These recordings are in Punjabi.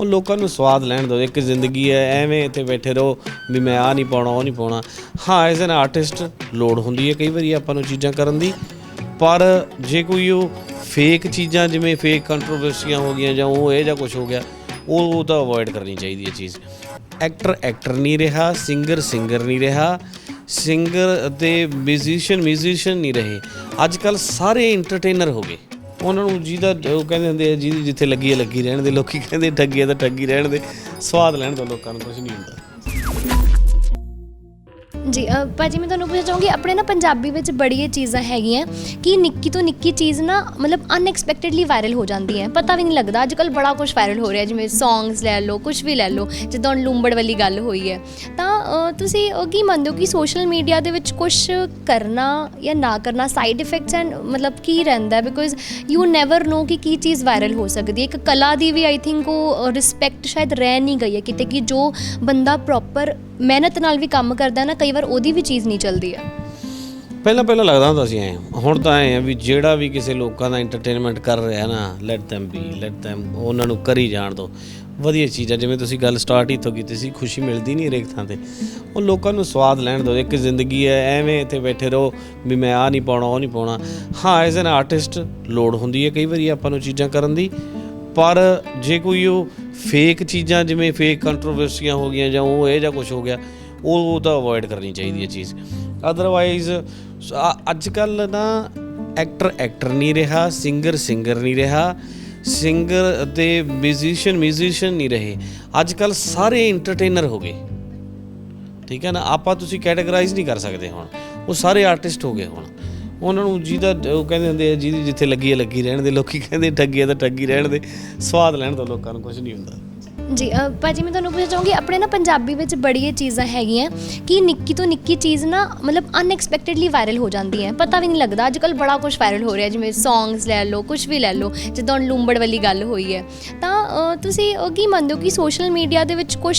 ਉਹ ਲੋਕਾਂ ਨੂੰ ਸਵਾਦ ਲੈਣ ਦਿਓ, ਇੱਕ ਜ਼ਿੰਦਗੀ ਹੈ, ਐਵੇਂ ਇੱਥੇ ਬੈਠੇ ਰਹੋ ਵੀ ਮੈਂ ਆ ਨਹੀਂ ਪਾਉਣਾ, ਉਹ ਨਹੀਂ ਪਾਉਣਾ। ਹਾਂ ਐਜ਼ ਐਨ ਆਰਟਿਸਟ ਲੋੜ ਹੁੰਦੀ ਹੈ ਕਈ ਵਾਰੀ ਆਪਾਂ ਨੂੰ ਚੀਜ਼ਾਂ ਕਰਨ ਦੀ, ਪਰ ਜੇ ਕੋਈ ਉਹ ਫੇਕ ਚੀਜ਼ਾਂ ਜਿਵੇਂ ਫੇਕ ਕੰਟਰੋਵਰਸੀਆਂ ਹੋ ਗਈਆਂ ਜਾਂ ਉਹ ਇਹ ਜਾਂ ਕੁਝ ਹੋ ਗਿਆ, ਉਹ ਉਹ ਤਾਂ ਅਵੋਇਡ ਕਰਨੀ ਚਾਹੀਦੀ ਹੈ ਚੀਜ਼। ਐਕਟਰ ਐਕਟਰ ਨਹੀਂ ਰਿਹਾ ਸਿੰਗਰ ਸਿੰਗਰ ਨਹੀਂ ਰਿਹਾ ਸਿੰਗਰ ਅਤੇ ਮਿਊਜ਼ੀਸ਼ੀਅਨ ਮਿਊਜ਼ੀਸ਼ੀਅਨ ਨਹੀਂ ਰਹੇ। ਅੱਜ ਕੱਲ ਸਾਰੇ ਐਂਟਰਟੇਨਰ ਹੋ ਗਏ। ਉਹਨਾਂ ਨੂੰ ਜਿਹਦਾ ਉਹ ਕਹਿੰਦੇ ਹੁੰਦੇ ਆ, ਜਿਹਦੀ ਜਿੱਥੇ ਲੱਗੀ ਹੈ ਲੱਗੀ ਰਹਿਣ ਦੇ, ਲੋਕੀ ਕਹਿੰਦੇ ਠੱਗੀ ਹੈ ਤਾਂ ਠੱਗੀ ਰਹਿਣ ਦੇ, ਸਵਾਦ ਲੈਣ ਦਾ ਲੋਕਾਂ ਨੂੰ ਕੁਝ ਨਹੀਂ ਹੁੰਦਾ। ਜੀ ਅ, ਭਾਜੀ ਮੈਂ ਤੁਹਾਨੂੰ ਪੁੱਛਣਾ ਚਾਹੂੰਗੀ ਆਪਣੇ ਨਾ ਪੰਜਾਬੀ ਵਿੱਚ ਬੜੀ ਇਹ ਚੀਜ਼ਾਂ ਹੈਗੀਆਂ ਕਿ ਨਿੱਕੀ ਤੋਂ ਨਿੱਕੀ ਚੀਜ਼ ਨਾ ਮਤਲਬ ਅਨਐਕਸਪੈਕਟਿਡਲੀ ਵਾਇਰਲ ਹੋ ਜਾਂਦੀ ਹੈ। ਪਤਾ ਵੀ ਨਹੀਂ ਲੱਗਦਾ ਅੱਜ ਕੱਲ ਬੜਾ ਕੁਝ ਵਾਇਰਲ ਹੋ ਰਿਹਾ ਜਿਵੇਂ ਸੌਂਗਸ ਲੈ ਲਓ ਕੁਝ ਵੀ ਲੈ ਲਓ ਜਿੱਦਾਂ ਹੁਣ ਲੂੰਬੜ ਵਾਲੀ ਗੱਲ ਹੋਈ ਹੈ। ਤਾਂ ਅ, ਤੁਸੀਂ ਅ, ਕੀ ਮੰਨਦੇ ਹੋ ਕਿ ਸੋਸ਼ਲ ਮੀਡੀਆ ਦੇ ਵਿੱਚ ਕੁਝ ਕਰਨਾ ਜਾਂ ਨਾ ਕਰਨਾ ਸਾਈਡ ਇਫੈਕਟਸ ਐਂਡ ਮਤਲਬ ਕੀ ਰਹਿੰਦਾ? ਬਿਕੋਜ਼ ਯੂ ਨੈਵਰ ਨੋ ਕਿ ਕੀ ਚੀਜ਼ ਵਾਇਰਲ ਹੋ ਸਕਦੀ ਹੈ। ਇੱਕ ਕਲਾ ਦੀ ਵੀ ਆਈ ਥਿੰਕ ਉਹ ਰਿਸਪੈਕਟ ਸ਼ਾਇਦ ਰਹਿ ਨਹੀਂ ਗਈ ਹੈ ਕਿਤੇ ਕਿ ਜੋ ਬੰਦਾ ਪ੍ਰੋਪਰ ਮਿਹਨਤ ਨਾਲ ਵੀ ਕੰਮ ਕਰਦਾ ਨਾ, ਕਈ ਵਾਰ ਉਹਦੀ ਵੀ ਚੀਜ਼ ਨਹੀਂ ਚੱਲਦੀ ਆ। ਪਹਿਲਾਂ ਪਹਿਲਾਂ ਲੱਗਦਾ ਹੁੰਦਾ ਸੀ ਐ। ਹੁਣ ਤਾਂ ਐ ਆ ਵੀ ਜਿਹੜਾ ਵੀ ਕਿਸੇ ਲੋਕਾਂ ਦਾ ਐਂਟਰਟੇਨਮੈਂਟ ਕਰ ਰਿਹਾ ਨਾ let them be let them, ਉਹਨਾਂ ਨੂੰ ਕਰੀ ਜਾਣ ਦੋ। ਵਧੀਆ ਚੀਜ਼ ਆ ਜਿਵੇਂ ਤੁਸੀਂ ਗੱਲ ਸਟਾਰਟ ਹੀ ਤੋਂ ਕੀਤੀ ਸੀ, ਖੁਸ਼ੀ ਮਿਲਦੀ ਨਹੀਂ ਹਰੇਕ ਥਾਂ ਤੇ। ਉਹ ਲੋਕਾਂ ਨੂੰ ਸਵਾਦ ਲੈਣ ਦਿਓ ਇੱਕ ਜ਼ਿੰਦਗੀ ਹੈ ਐਵੇਂ ਇੱਥੇ ਬੈਠੇ ਰਹੋ ਵੀ ਮੈਂ ਆ ਨਹੀਂ ਪਾਉਣਾ, ਉਹ ਨਹੀਂ ਪਾਉਣਾ। ਹਾਂ ਐਜ਼ ਐਨ ਆਰਟਿਸਟ ਲੋੜ ਹੁੰਦੀ ਹੈ ਕਈ ਵਾਰੀ ਆਪਾਂ ਨੂੰ ਚੀਜ਼ਾਂ ਕਰਨ ਦੀ। ਪਰ ਜੇ ਕੋਈ ਉਹ ਫੇਕ ਚੀਜ਼ਾਂ ਜਿਵੇਂ ਫੇਕ ਕੰਟਰੋਵਰਸੀਆਂ ਹੋ ਗਈਆਂ ਜਾਂ ਉਹ ਇਹ ਜਾਂ ਕੁਝ ਹੋ ਗਿਆ, ਉਹ ਉਹ ਤਾਂ ਅਵੋਇਡ ਕਰਨੀ ਚਾਹੀਦੀ ਹੈ ਚੀਜ਼। ਅਦਰਵਾਈਜ਼ ਅੱਜ ਕੱਲ ਨਾ ਐਕਟਰ ਐਕਟਰ ਨਹੀਂ ਰਿਹਾ ਸਿੰਗਰ ਸਿੰਗਰ ਨਹੀਂ ਰਿਹਾ ਸਿੰਗਰ ਅਤੇ ਮਿਊਜ਼ੀਸ਼ੀਅਨ ਮਿਊਜ਼ੀਸ਼ੀਅਨ ਨਹੀਂ ਰਹੇ। ਅੱਜ ਕੱਲ ਸਾਰੇ ਐਂਟਰਟੇਨਰ ਹੋ ਗਏ। ਠੀਕ ਹੈ ਨਾ? ਆਪਾਂ ਤੁਸੀਂ ਕੈਟਾਗਰਾਈਜ਼ ਨਹੀਂ ਕਰ ਸਕਦੇ ਹੁਣ। ਉਹ ਸਾਰੇ ਆਰਟਿਸਟ ਹੋ ਗਏ ਹੁਣ। ਉਹਨਾਂ ਨੂੰ ਜਿਹਦਾ ਉਹ ਕਹਿੰਦੇ ਹੁੰਦੇ ਆ, ਜਿਹਦੀ ਜਿੱਥੇ ਲੱਗੀ ਹੈ ਲੱਗੀ ਰਹਿਣ ਦੇ, ਲੋਕੀ ਕਹਿੰਦੇ ਠੱਗੀ ਹੈ ਤਾਂ ਠੱਗੀ ਰਹਿਣ ਦੇ। ਸਵਾਦ ਲੈਣ ਤੋਂ ਲੋਕਾਂ ਨੂੰ ਕੁਝ ਨਹੀਂ ਹੁੰਦਾ। ਜੀ ਅ, ਭਾਜੀ ਮੈਂ ਤੁਹਾਨੂੰ ਪੁੱਛਣਾ ਚਾਹੂੰਗੀ ਆਪਣੇ ਨਾ ਪੰਜਾਬੀ ਵਿੱਚ ਬੜੀ ਇਹ ਚੀਜ਼ਾਂ ਹੈਗੀਆਂ ਕਿ ਨਿੱਕੀ ਤੋਂ ਨਿੱਕੀ ਚੀਜ਼ ਨਾ ਮਤਲਬ ਅਨਐਕਸਪੈਕਟਿਡਲੀ ਵਾਇਰਲ ਹੋ ਜਾਂਦੀ ਹੈ। ਪਤਾ ਵੀ ਨਹੀਂ ਲੱਗਦਾ ਅੱਜ ਕੱਲ ਬੜਾ ਕੁਝ ਵਾਇਰਲ ਹੋ ਰਿਹਾ ਜਿਵੇਂ ਸੌਂਗਸ ਲੈ ਲਓ ਕੁਝ ਵੀ ਲੈ ਲਓ ਜਿੱਦਾਂ ਹੁਣ ਲੂੰਬੜ ਵਾਲੀ ਗੱਲ ਹੋਈ ਹੈ। ਤਾਂ ਅ, ਤੁਸੀਂ ਅ, ਕੀ ਮੰਨਦੇ ਹੋ ਕਿ ਸੋਸ਼ਲ ਮੀਡੀਆ ਦੇ ਵਿੱਚ ਕੁਝ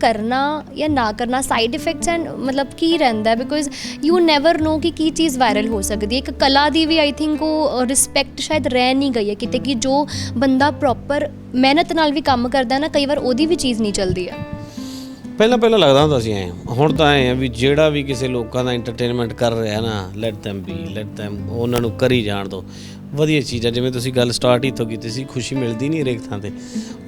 ਕਰਨਾ ਜਾਂ ਨਾ ਕਰਨਾ ਸਾਈਡ ਇਫੈਕਟਸ ਐਂਡ ਮਤਲਬ ਕੀ ਰਹਿੰਦਾ? ਬਿਕੋਜ਼ ਯੂ ਨੈਵਰ ਨੋ ਕਿ ਕੀ ਚੀਜ਼ ਵਾਇਰਲ ਹੋ ਸਕਦੀ ਹੈ। ਇੱਕ ਕਲਾ ਦੀ ਵੀ ਆਈ ਥਿੰਕ ਉਹ ਰਿਸਪੈਕਟ ਸ਼ਾਇਦ ਰਹਿ ਨਹੀਂ ਗਈ ਹੈ ਕਿਤੇ ਕਿ ਜੋ ਬੰਦਾ ਪ੍ਰੋਪਰ ਮਿਹਨਤ ਨਾਲ ਵੀ ਕੰਮ ਕਰਦਾ ਨਾ, ਕਈ ਵਾਰ ਉਹਦੀ ਵੀ ਚੀਜ਼ ਨਹੀਂ ਚੱਲਦੀ ਆ। ਪਹਿਲਾਂ ਪਹਿਲਾਂ ਲੱਗਦਾ ਹੁੰਦਾ ਸੀ ਐ। ਹੁਣ ਤਾਂ ਐ ਆ ਵੀ ਜਿਹੜਾ ਵੀ ਕਿਸੇ ਲੋਕਾਂ ਦਾ ਐਂਟਰਟੇਨਮੈਂਟ ਕਰ ਰਿਹਾ ਨਾ let them be let them, ਉਹਨਾਂ ਨੂੰ ਕਰੀ ਜਾਣ ਦੋ। ਵਧੀਆ ਚੀਜ਼ ਆ, ਜਿਵੇਂ ਤੁਸੀਂ ਗੱਲ ਸਟਾਰਟ ਹੀ ਤੋਂ ਕੀਤੀ ਸੀ, ਖੁਸ਼ੀ ਮਿਲਦੀ ਨਹੀਂ ਹਰੇਕ ਥਾਂ ਤੇ।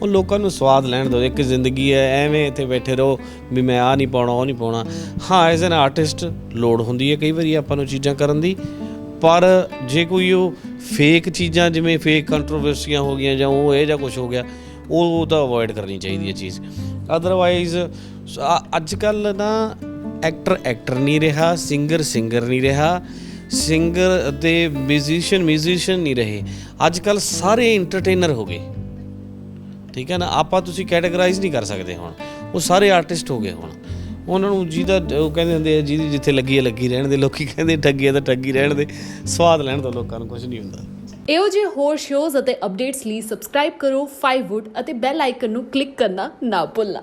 ਉਹ ਲੋਕਾਂ ਨੂੰ ਸਵਾਦ ਲੈਣ ਦਿਓ ਇੱਕ ਜ਼ਿੰਦਗੀ ਹੈ ਐਵੇਂ ਇੱਥੇ ਬੈਠੇ ਰਹੋ ਵੀ ਮੈਂ ਆ ਨਹੀਂ ਪਾਉਣਾ, ਉਹ ਨਹੀਂ ਪਾਉਣਾ। ਹਾਂ ਐਜ਼ ਐਨ ਆਰਟਿਸਟ ਲੋੜ ਹੁੰਦੀ ਹੈ ਕਈ ਵਾਰੀ ਆਪਾਂ ਨੂੰ ਚੀਜ਼ਾਂ ਕਰਨ ਦੀ, ਪਰ ਜੇ ਕੋਈ ਉਹ ਫੇਕ ਚੀਜ਼ਾਂ ਜਿਵੇਂ ਫੇਕ ਕੰਟਰੋਵਰਸੀਆਂ ਹੋ ਗਈਆਂ ਜਾਂ ਉਹ ਇਹ ਜਾਂ ਕੁਝ ਹੋ ਗਿਆ, ਉਹ ਤਾਂ ਅਵੋਇਡ ਕਰਨੀ ਚਾਹੀਦੀ ਹੈ ਚੀਜ਼। ਅਦਰਵਾਈਜ਼ ਅੱਜ ਕੱਲ ਨਾ ਐਕਟਰ ਐਕਟਰ ਨਹੀਂ ਰਿਹਾ ਸਿੰਗਰ ਸਿੰਗਰ ਨਹੀਂ ਰਿਹਾ ਸਿੰਗਰ ਅਤੇ ਮਿਊਜ਼ੀਸ਼ੀਅਨ ਮਿਊਜ਼ੀਸ਼ੀਅਨ ਨਹੀਂ ਰਹੇ। ਅੱਜ ਕੱਲ ਸਾਰੇ ਐਂਟਰਟੇਨਰ ਹੋ ਗਏ। ਠੀਕ ਹੈ ਨਾ? ਆਪਾਂ ਤੁਸੀਂ ਕੈਟਾਗਰਾਈਜ਼ ਨਹੀਂ ਕਰ ਸਕਦੇ ਹੁਣ। ਉਹ ਸਾਰੇ ਆਰਟਿਸਟ ਹੋ ਗਏ ਹੁਣ। ਉਹਨਾਂ ਨੂੰ ਜਿਹਦਾ, ਉਹ ਕਹਿੰਦੇ ਹੁੰਦੇ ਆ, ਜਿਹਦੀ ਜਿੱਥੇ ਲੱਗੀ ਹੈ ਲੱਗੀ ਰਹਿਣ ਦੇ। ਲੋਕੀ ਕਹਿੰਦੇ ਠੱਗੀ ਹੈ ਤਾਂ ਠੱਗੀ ਰਹਿਣ ਦੇ। ਸਵਾਦ ਲੈਣ ਦਾ ਲੋਕਾਂ ਨੂੰ ਕੁਝ ਨਹੀਂ ਹੁੰਦਾ। ਇਹੋ ਜਿਹੇ ਹੋਰ ਸ਼ੋਜ਼ ਅਤੇ ਅਪਡੇਟਸ ਲਈ ਸਬਸਕ੍ਰਾਈਬ ਕਰੋ 5wood ਅਤੇ ਬੈਲ ਆਈਕਨ ਨੂੰ ਕਲਿੱਕ ਕਰਨਾ ਨਾ ਭੁੱਲਣਾ।